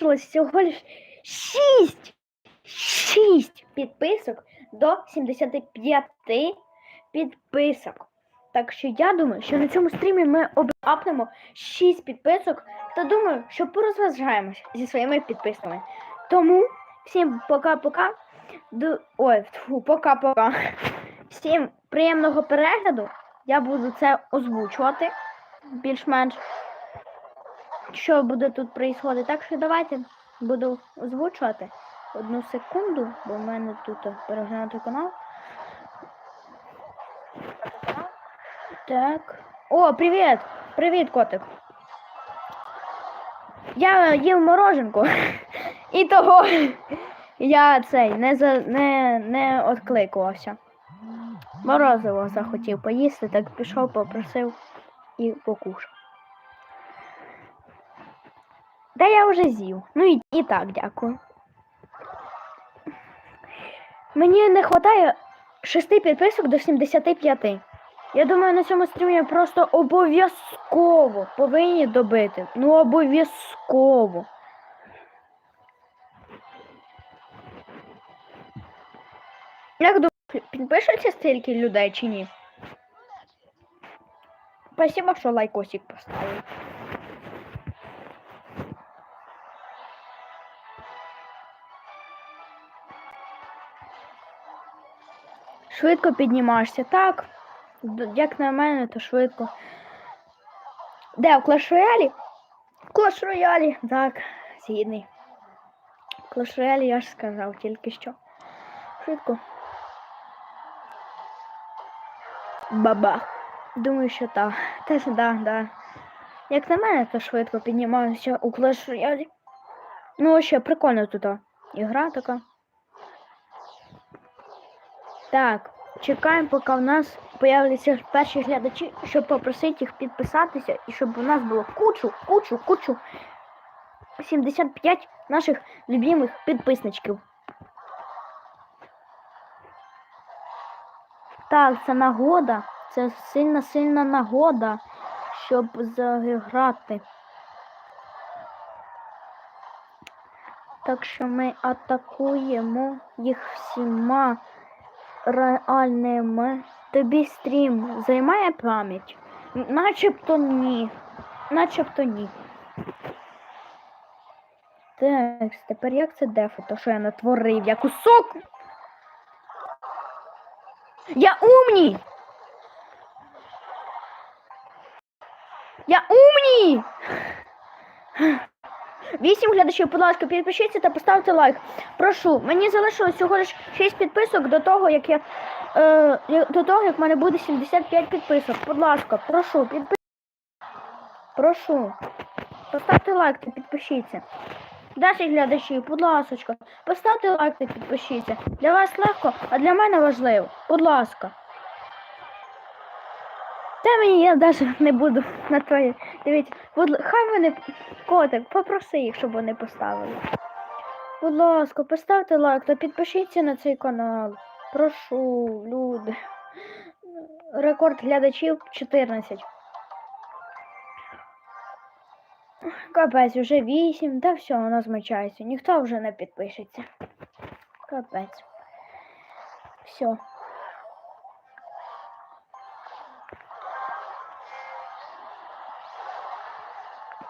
залишилось всього лиш 6, 6 підписок до 75 підписок. Так що я думаю, що на цьому стрімі ми обапнемо 6 підписок та думаю, що порозважаємось зі своїми підписками. Тому всім пока-пока. Ой, тьфу, пока-пока. Всім приємного перегляду. Я буду це озвучувати більш-менш. Що буде тут происходити. Так що давайте буду озвучувати одну секунду, бо в мене тут переглянути канал. Так. О, привіт! Привіт, котик. Я їв мороженку. І того я цей не за не, не откликувався. Морозиво захотів поїсти, так пішов, попросив і покушав. Та я вже з'їв. Ну і, і так, дякую. Мені не вистачає 6 підписок до 75. Я думаю, на цьому стрімі просто обов'язково повинні добити. Ну, обов'язково. Як думаєш, підпишуться стільки людей чи ні? Спасибо, що лайкосик поставив. Швидко піднімаєшся, так? Як на мене, то швидко. Де в Clash Royale? Clash Royale, так, згідний. Clash Royale я ж сказав тільки що. Швидко. Бабах. Думаю, що так. Теж да, да. Як на мене, то швидко піднімаюся у Clash Royale. Ну, ще прикольно тут. Ігра така. Так, чекаємо, поки в нас появляться перші глядачі, щоб попросити їх підписатися і щоб у нас було кучу, кучу, кучу 75 наших любимих підписничків. Так, це нагода. Це сильна сильна нагода, щоб заграти. Так що ми атакуємо їх всіма реальним. Тобі стрім займає пам'ять? Начебто ні. Начебто ні. Так, тепер як це дефо, то що я натворив? Я кусок. Я умний! Я умний! 8 глядачів, будь ласка, підпишіться та поставте лайк. Прошу, мені залишилось всього лише 6 підписок до того, як я е, до того, як в мене буде 75 підписок. Будь ласка, прошу, підписуйтесь. Прошу. Поставте лайк та підпишіться. Наші глядачів, будь ласка, поставте лайк та підпишіться. Для вас легко, а для мене важливо. Будь ласка. Та мені я навіть не буду на твоє. Дивіться, будь... хай мене котик, попроси їх, щоб вони поставили. Будь ласка, поставте лайк та підпишіться на цей канал. Прошу, люди. Рекорд глядачів 14. Капець, вже 8, та все, воно змичається. Ніхто вже не підпишеться. Капець. Все.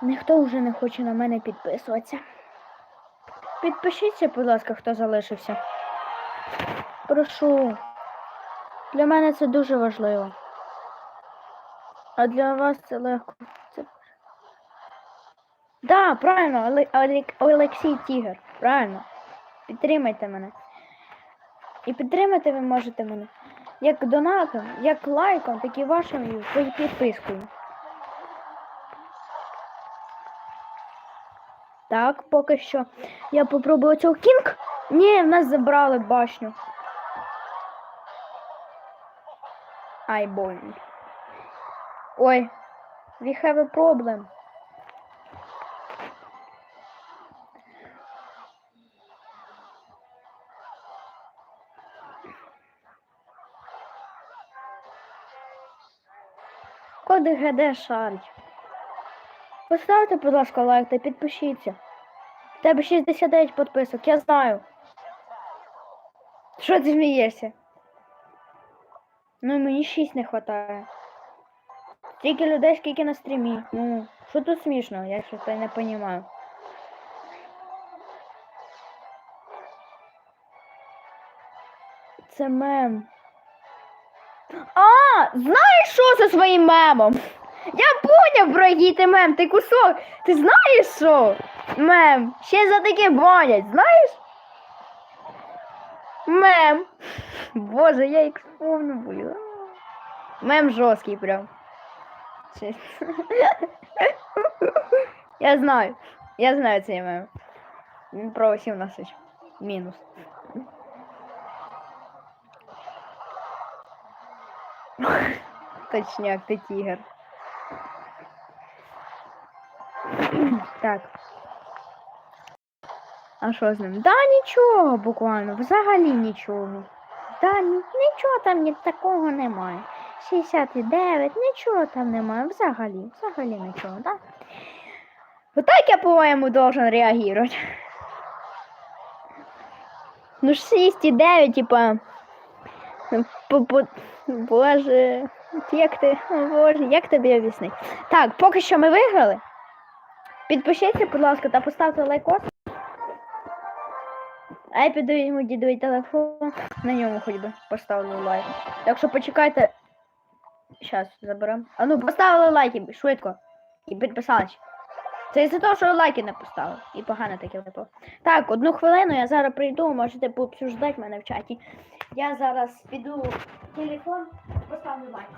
Ніхто вже не хоче на мене підписуватися. Підпишіться, будь ласка, хто залишився. Прошу. Для мене це дуже важливо. А для вас це легко. Це... Да, правильно, Оле- Олексій Тігр. Правильно. Підтримайте мене. І підтримати ви можете мене як донатом, як лайком, так і вашою підпискою. Так, поки що я попробую цього кінг. Ні, в нас забрали башню. Ай, больно. Ой, we have a problem. Коди ГД шарить. Поставте, будь ласка, лайк та підпишіться. В тебе 69 підписок, я знаю. Що ти смієшся? Ну, мені 6 не вистачає. Стільки людей, скільки на стрімі. Ну, що тут смішно, я щось не розумію. Це мем. А, знаєш що зі своїм мемом? Я поняв, про який ти мем, ти кусок. Ти знаєш що? Мем. Ще за таке гонять, знаєш? Мем. Боже, я їх вспомню, блін. Мем жорсткий прям. Я знаю. Я знаю цей мем. Він про 17. Мінус. Точняк, ти тігр. так. А що з ним? Да нічого буквально, взагалі нічого. Да, нічого там ні, такого немає. 69, нічого там немає, взагалі, взагалі нічого, да? Отак я, по-моєму, должен реагувати. Ну, 6,9, типа. ну, по- по- Боже, як ти, Боже, як тобі об'яснити? Так, поки що ми виграли. Підпишіться, будь ласка, та поставте лайкос. А я піду йому дідовий телефон, на ньому хоч би поставлю лайк. Так що почекайте. Щас, заберемо. А ну, поставили лайки швидко. І підписались. Це із-за того, що лайки не поставили. І погано таке випало. Так, одну хвилину, я зараз прийду, можете пообсуждати мене в чаті. Я зараз піду телефон, поставлю лайк.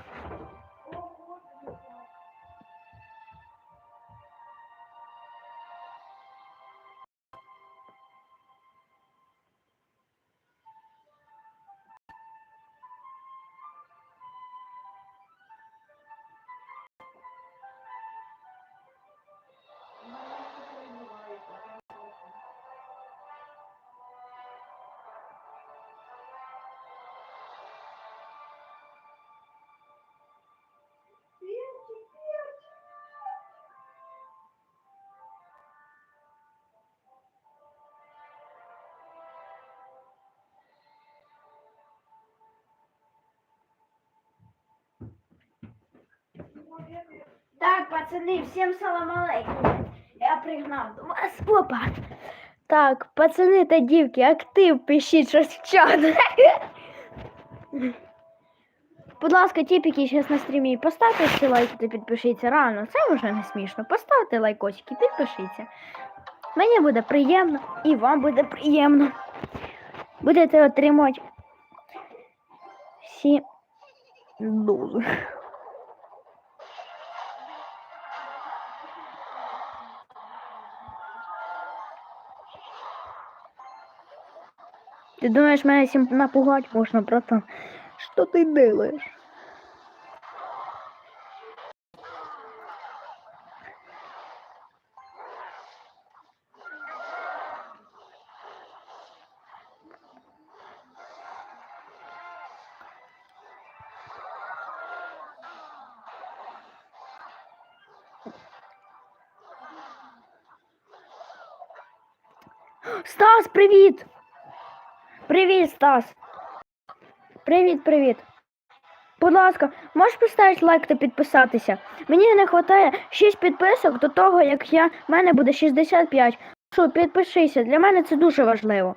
Так, пацани, всім салам алейкум. Я пригнав до вас. Опа. Так, пацани та дівки, актив, пишіть щось в чат. Будь ласка, тіпіки зараз на стрімі, поставте ці лайки та підпишіться. Рано, це вже не смішно. Поставте лайкосики, підпишіться. Мені буде приємно і вам буде приємно. Будете отримувати всі дози. Ты думаешь, меня этим напугать можно, братан? Что ты делаешь? Стас, привіт! Привіт, Стас. Привіт, привіт. Будь ласка, можеш поставити лайк та підписатися? Мені не вистачає 6 підписок до того, як я мене буде 65. Прошу, підпишися, для мене це дуже важливо.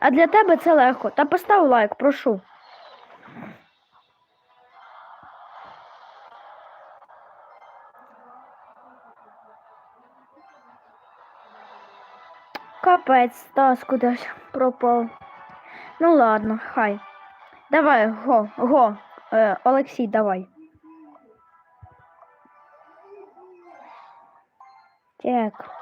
А для тебе це легко. Та постав лайк, прошу. Капець, Стас кудись пропав. Ну ладно, хай. Давай, го, го. Е, Олексій, давай. Так.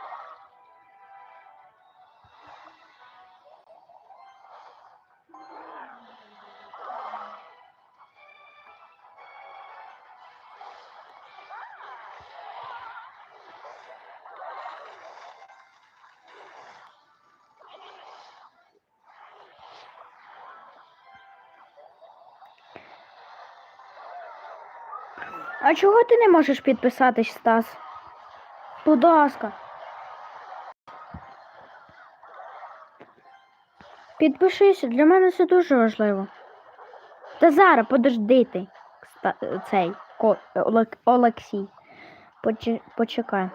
А чого ти не можеш підписатись, Стас? Будь ласка. Підпишися, для мене це дуже важливо. Та зараз подожди цей Олексій. Почекай.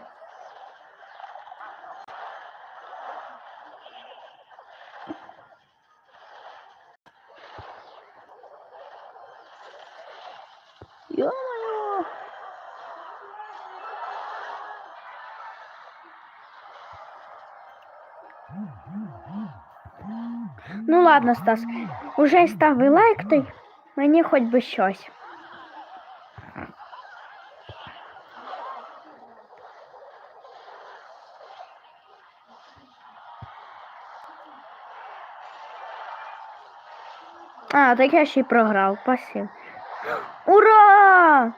Ну ладно, Стас, уже стави лайк ти, мені хоч би щось. А, так я ще й програв, спасибо. Ура!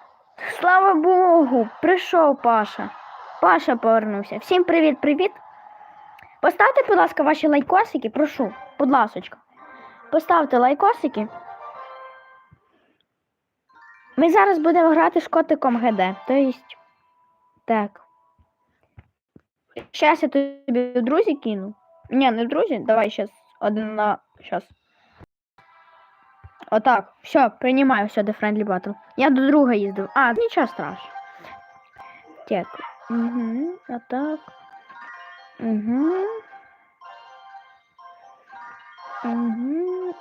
Слава Богу! Прийшов Паша. Паша повернувся. Всім привіт-привіт! Поставте, будь ласка, ваші лайкосики, прошу, будь ласочка. Поставте лайкосики. Ми зараз будемо грати з котиком ГД. Тобто, так. Щас я тобі в друзі кину. Ні, не в друзі, давай щас один на. Щас. Отак. Все, приймаю все до Friendly Battle. Я до друга їздив. А, нічого страшного. Так. Угу. Отак. Угу. Угу.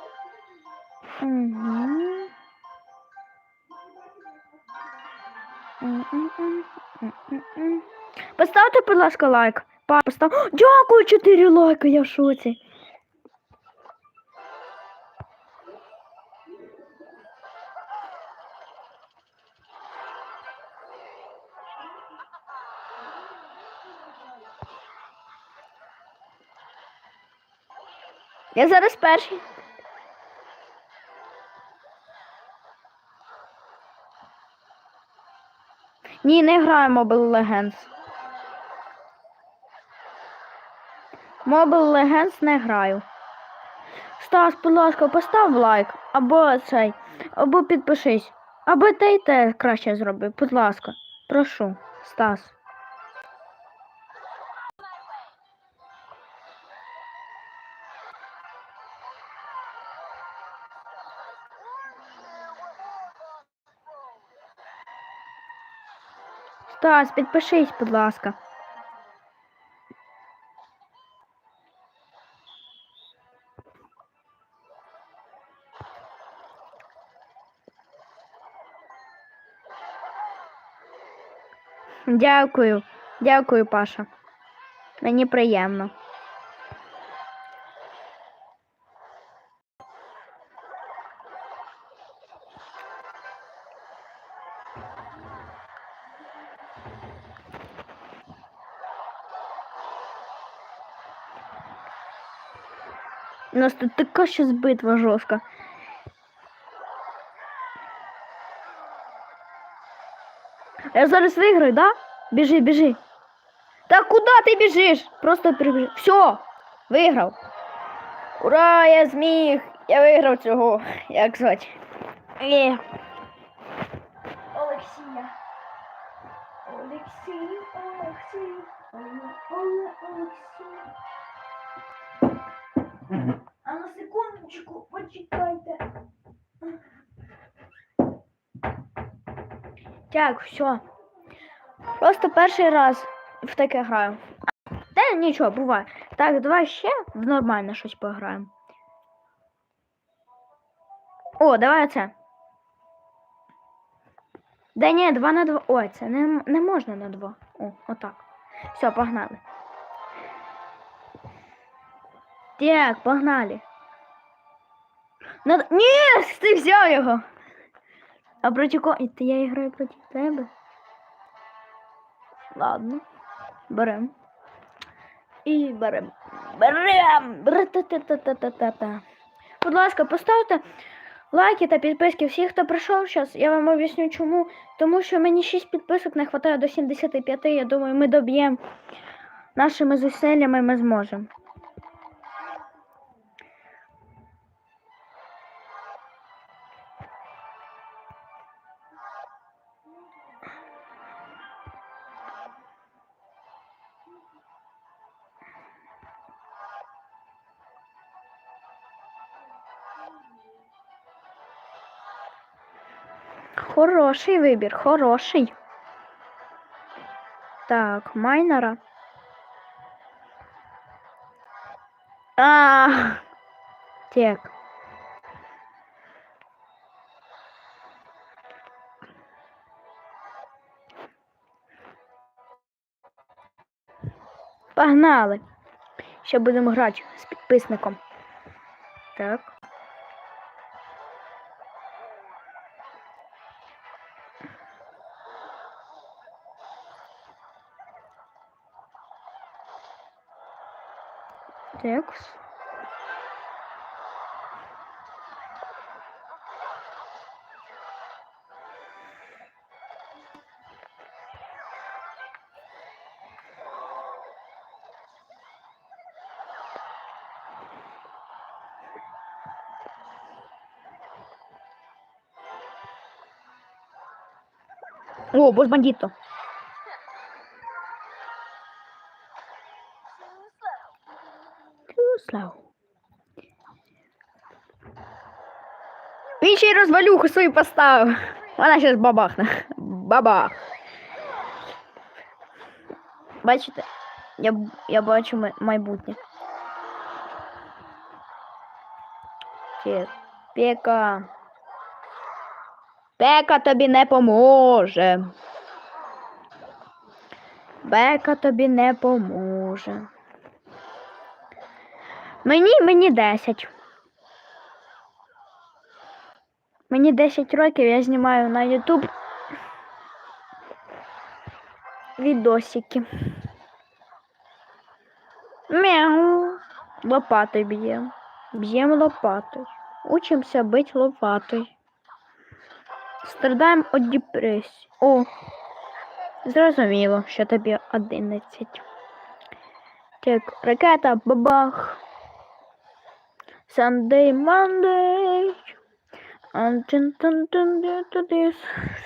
Поставте, будь ласка, лайк. Папа, постав. Дякую, 4 лайка, я в шоці. Я зараз перший. Ні, не граю Mobile Legends. Mobile Legends не граю. Стас, будь ласка, постав лайк, або цей, або підпишись. Або те й те краще зроби, будь ласка. Прошу, Стас. Стас, підпишись, будь ласка. Дякую, дякую, Паша. Мені приємно. У нас тут така щас битва жорстка. Я зараз виграю, да? Біжи, біжи. Та куди ти біжиш? Просто прибіжи. Все, виграв. Ура, я зміг! Я виграв цього. Як звати? Так, все. Просто перший раз в таке граю. Та нічого, буває. Так, давай ще в нормально щось пограємо. О, давай це. Да ні, 2 на 2. Ой, це не, не можна на 2. О, отак. Все, погнали. Так, погнали. Ні, ти взяв його. А проти кого? Ти- Я граю проти тебе. Ладно. Берем. І берем. Берем! Бра-та-та-та-та-та-та. Будь ласка, поставте лайки та підписки. Всі, хто прийшов зараз, я вам об'ясню чому. Тому що мені 6 підписок не вистачає до 75. Я думаю, ми доб'ємо нашими зусиллями ми зможемо. Хороший вибір, хороший. Так, майнера. А, так. Погнали. Ще будемо грати з підписником. Так. Текс. О, босс бандито. Слав. Він ще й розвалюху свою поставив. Вона зараз бабахне. Бабах. Бачите? Я, я бачу майбутнє. Пека. Пека тобі не поможе. Бека тобі не поможе. Мені мені 10. Мені 10 років, я знімаю на YouTube відосики. Мяу. Лопатою б'ємо. Б'ємо лопатою. Учимося бити лопатою. Страдаємо від депресії. О, зрозуміло, що тобі 11. Так, ракета, бабах. Sunday, Monday.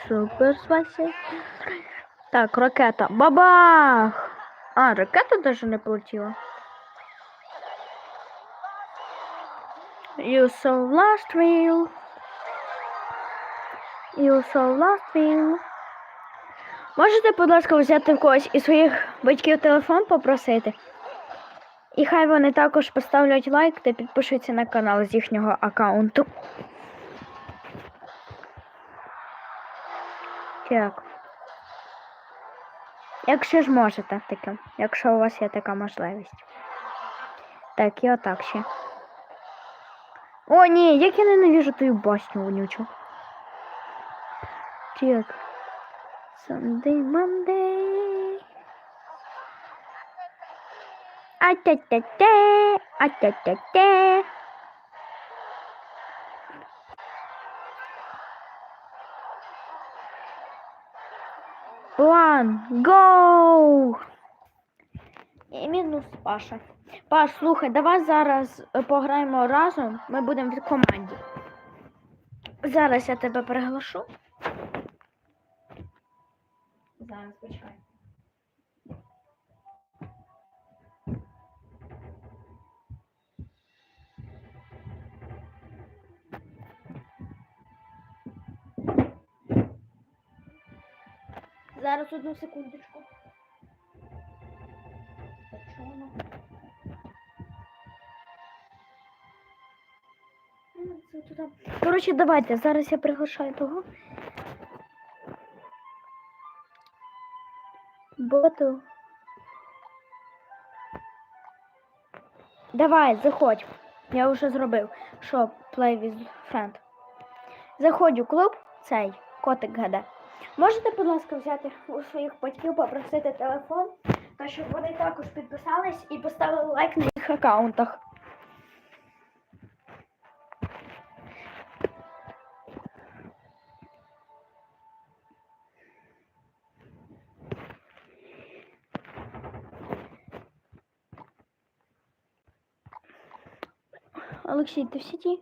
Супер спасибо. Так, ракета. Бабах! А, ракета даже не полетіла. You saw last wheel. You saw last wheel. Можете, будь ласка, взяти в когось із своїх батьків телефон попросити? І хай вони також поставлять лайк та підпишуться на канал з їхнього аккаунту. Так. Якщо ж можете таке, якщо у вас є така можливість. Так, і отак ще. О, ні, як я ненавижу твою басню вонючу. Так. Sunday, Monday. А-та-та-та. One, go! І мінус Паша. Паш, слухай, давай зараз е, пограємо разом. Ми будемо в команді. Зараз я тебе приглашу. Зараз почекай. Зараз одну секундочку. Воно? Ну. Коротше, давайте. Зараз я приглашаю того. Боту. Давай, заходь. Я вже зробив. Що, play with friend. Заходь у клуб, цей котик гаде. Можете, будь ласка, взяти у своїх батьків, попросити телефон, та щоб вони також підписались і поставили лайк на їх аккаунтах. Олексій, ти в сіті?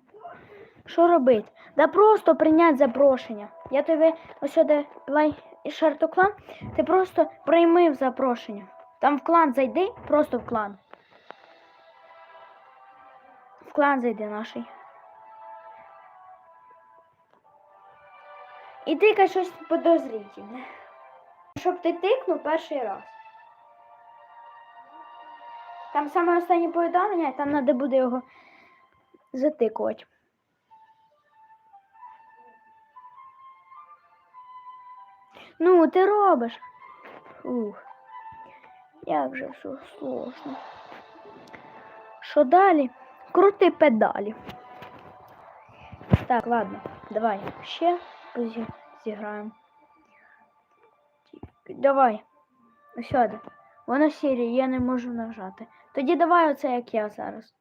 Що робити? Да просто прийняти запрошення. Я тобі ось сюди плей і шарту клан. Ти просто прийми запрошення. Там в клан зайди, просто в клан. В клан зайди наший. І тикай щось подозрительне. Щоб ти тикнув перший раз. Там саме останнє повідомлення, там треба буде його затикувати. Ну, ти робиш. Фух. Як же все сложно. Що далі? Крути педалі. Так, ладно, давай ще зіграємо. Давай. Сюди. Воно сірі, я не можу нажати. Тоді давай оце як я зараз.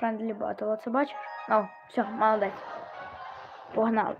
Friendly Battle, оце бачиш? О, все, молодець. Погнали.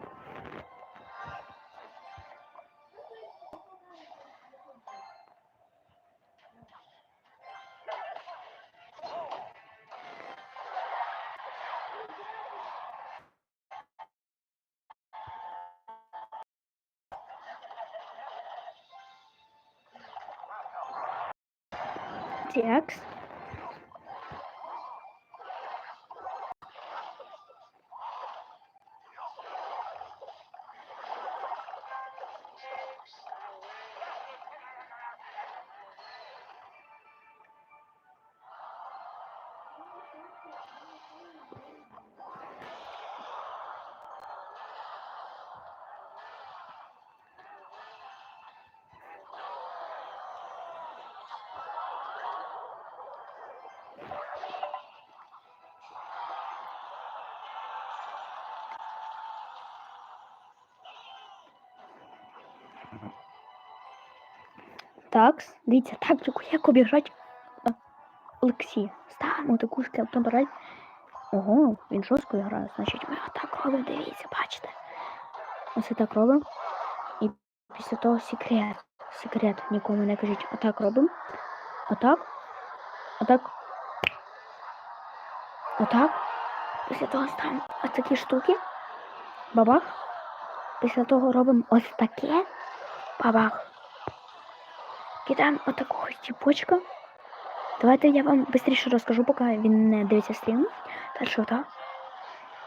Так, дивіться, тактику, як обіжать Олексія. Ставимо таку скелетон брать. Ого, він жорстко грає, значить ми отак робимо, дивіться, бачите. Ось так робимо. І після того секрет. Секрет, нікому не кажіть. Отак робимо. Отак. Отак. Отак. Після того ставимо ось такі штуки. Бабах. Після того робимо ось таке. Бабах. Кидаємо отакого тіпочка. Давайте я вам швидше розкажу, поки він не дивиться стрім. Далі отак.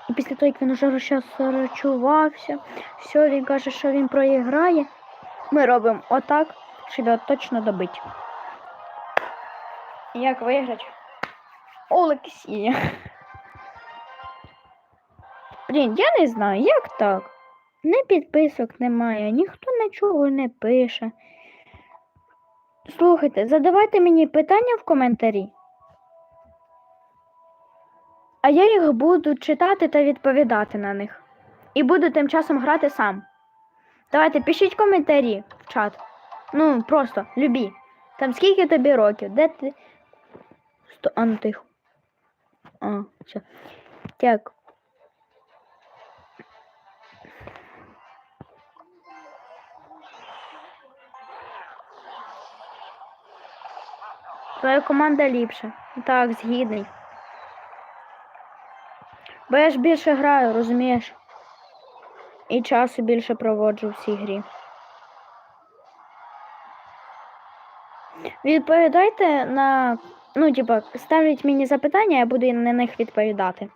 І після того, як він уже розчарувався, все, він каже, що він проіграє. Ми робимо отак, щоб його точно добити. Як виграти? Олексія. Блін, я не знаю, як так? Не підписок немає, ніхто нічого не пише. Слухайте, задавайте мені питання в коментарі. А я їх буду читати та відповідати на них. І буду тим часом грати сам. Давайте пишіть коментарі в чат. Ну, просто любі. Там скільки тобі років? Де ти. Сто... А, ну тихо. А, все. Так. Твоя команда ліпша. Так, згідний. Бо я ж більше граю, розумієш? І часу більше проводжу в цій грі. Відповідайте на. Ну, типа, ставлять мені запитання, я буду на них відповідати.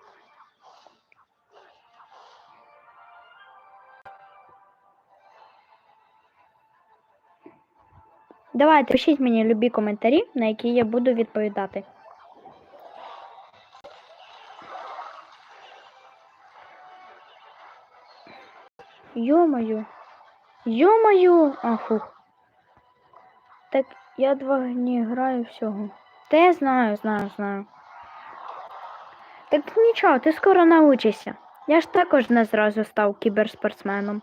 Давайте пишіть мені любі коментарі, на які я буду відповідати. Йо-моє. Йо-моє. А. Так я два дні граю всього. Та я знаю, знаю, знаю. Так нічого, ти скоро научишся. Я ж також не зразу став кіберспортсменом.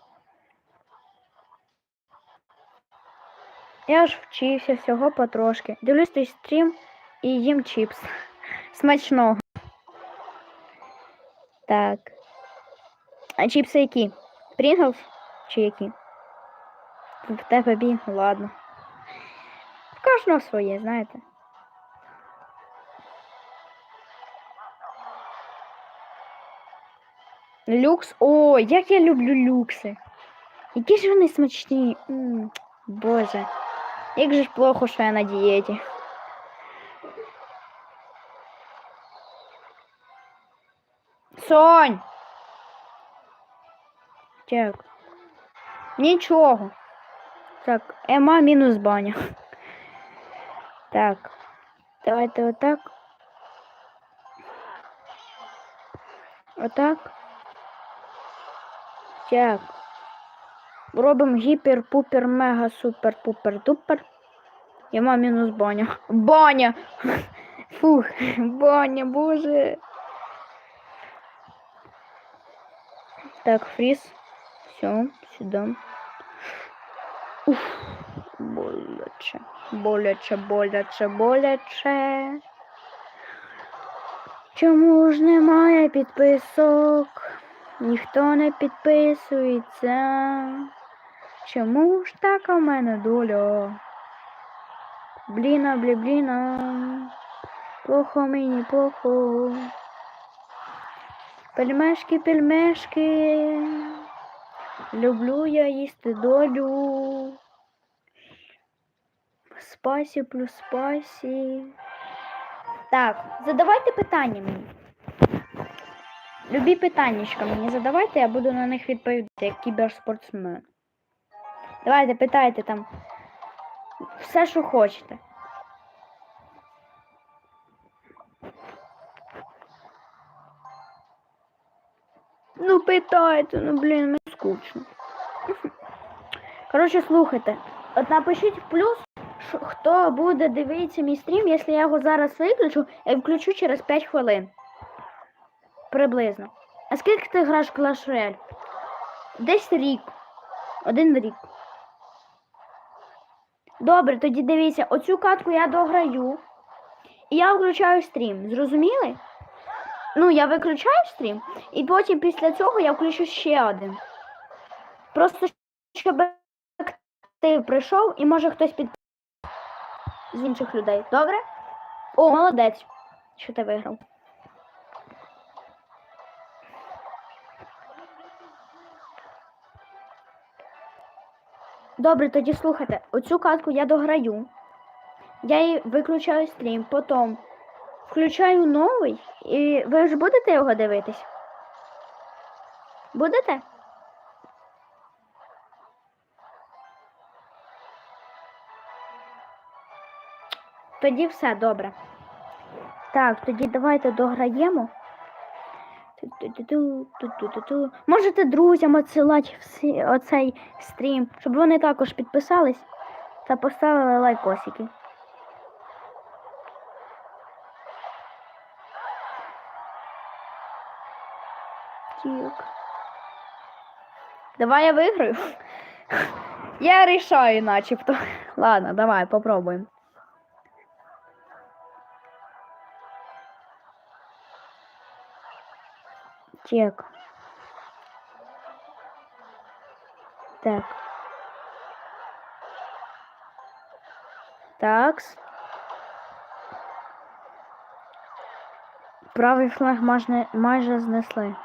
Я ж вчився всього потрошки. Дивлюсь той стрім і їм чіпс. Смачного. Так. А чіпси які? Прінглс? Чи які? В тебе бі, ладно. В кожного своє, знаєте. Люкс. О, як я люблю люкси. Які ж вони смачні. М, Боже. Як же ж плохо, що я на дієті. Сонь! Так. Нічого. Так, Ема мінус баня. Так. Давайте отак. Отак. Так. Робимо гіпер, пупер, мега, супер, пупер, дупер. Ема мінус баня. Баня! Фух, баня, боже. Так, фріз. Все, сюди. Уф, боляче, боляче, боляче, боляче. Чому ж немає підписок? Ніхто не підписується. Чому ж така в мене доля? Бліна, блі, бліна. Плохо мені, плохо. Пельмешки, пельмешки. Люблю я їсти долю. Спасі плюс спасі. Так, задавайте питання мені. Любі питаннячка мені задавайте, я буду на них відповідати, як кіберспортсмен. Давайте питайте там все, що хочете. Ну, питайте, ну блін, мені скучно. Коротше, слухайте. От напишіть в плюс, хто буде дивитися мій стрім, якщо я його зараз виключу, я включу через 5 хвилин. Приблизно. А скільки ти граєш в Clash Royale? Десь рік. Один рік. Добре, тоді дивіться, оцю катку я дограю. І я включаю стрім. Зрозуміли? Ну, я виключаю стрім, і потім після цього я включу ще один. Просто щоб ти прийшов і може хтось під з інших людей. Добре? О, молодець, що ти виграв. Добре, тоді слухайте, оцю катку я дограю. Я її виключаю стрім, потім включаю новий, і ви ж будете його дивитись? Будете? Тоді все добре. Так, тоді давайте дограємо. Можете друзям відсилати оцей стрім, щоб вони також підписались та поставили лайкосики. Так. Давай я выиграю. Я решаю начебто. Ладно, давай, попробуем. Чек. Так. Такс. Правий флаг майже, майже знесли.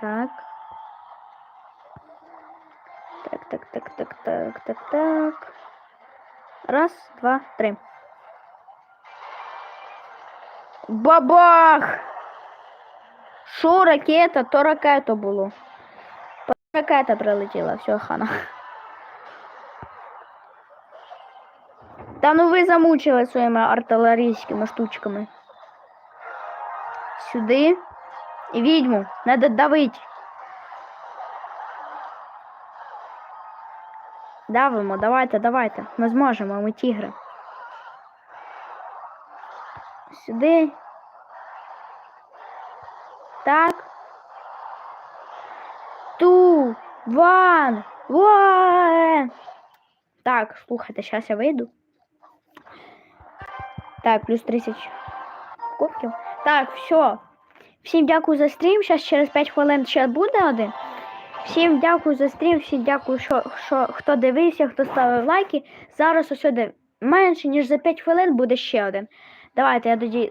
Так. Так, так, так, так, так, так, так. Раз, два, три. Бабах! Що ракета, то ракета було. Ракета прилетіла, все, хана. Та ну ви замучили своїми артилерійськими штучками. Сюди. І відьму. Надо давить. Давимо, давайте, давайте. Ми зможемо, ми тігри. Сюди. Так. Ту, ван, ван. Так, слухайте, зараз я вийду. Так, плюс 30 кубків. Так, все. Всім дякую за стрім. Зараз через 5 хвилин ще буде один. Всім дякую за стрім, всім дякую, що, що хто дивився, хто ставив лайки. Зараз один менше, ніж за 5 хвилин буде ще один. Давайте я тоді